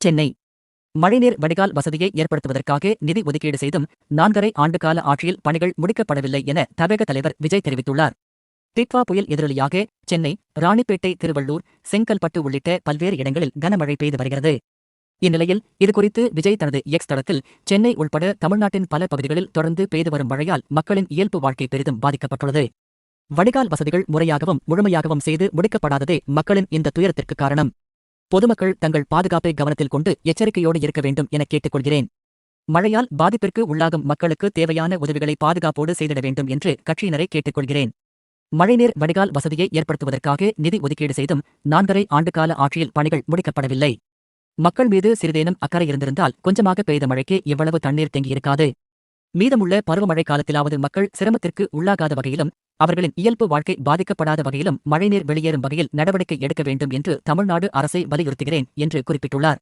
சென்னை. மழைநீர் வடிகால் வசதியை ஏற்படுத்துவதற்காக நிதி ஒதுக்கீடு செய்தும் நான்கரை ஆண்டுகால ஆட்சியில் பணிகள் முடிக்கப்படவில்லை என தவேக தலைவர் விஜய் தெரிவித்துள்ளார். டிட்வா புயல் எதிரொலியாக சென்னை ராணிப்பேட்டை திருவள்ளூர் செங்கல்பட்டு உள்ளிட்ட பல்வேறு இடங்களில் கனமழை பெய்து வருகிறது. இந்நிலையில் இதுகுறித்து விஜய் தனது எக்ஸ் தளத்தில் சென்னை உள்பட தமிழ்நாட்டின் பல பகுதிகளில் தொடர்ந்து பெய்து வரும் மழையால் மக்களின் இயல்பு வாழ்க்கை பெரிதும் பாதிக்கப்பட்டுள்ளது. வடிகால் வசதிகள் முறையாகவும் முழுமையாகவும் செய்து முடிக்கப்படாததே மக்களின் இந்த துயரத்திற்கு காரணம். பொதுமக்கள் தங்கள் பாதுகாப்பை கவனத்தில் கொண்டு எச்சரிக்கையோடு இருக்க வேண்டும் என கேட்டுக்கொள்கிறேன். மழையால் பாதிப்பிற்கு உள்ளாகும் மக்களுக்கு தேவையான உதவிகளை பாதுகாப்போடு செய்திட வேண்டும் என்று கட்சியினரை கேட்டுக்கொள்கிறேன். மழைநீர் வடிகால் வசதியை ஏற்படுத்துவதற்காக நிதி ஒதுக்கீடு செய்தும் நான்கரை ஆண்டுகால ஆட்சியில் பணிகள் முடிக்கப்படவில்லை. மக்கள் மீது சிறிதேனும் அக்கறை இருந்திருந்தால் கொஞ்சமாக பெய்த மழைக்கு இவ்வளவு தண்ணீர் தேங்கியிருக்காது. மீதமுள்ள பருவமழை காலத்திலாவது மக்கள் சிரமத்திற்கு உள்ளாகாத வகையிலும் அவர்களின் இயல்பு வாழ்க்கை பாதிக்கப்படாத வகையிலும் மழைநீர் வெளியேறும் வகையில் நடவடிக்கை எடுக்க வேண்டும் என்று தமிழ்நாடு அரசை வலியுறுத்துகிறேன் என்று குறிப்பிட்டுள்ளார்.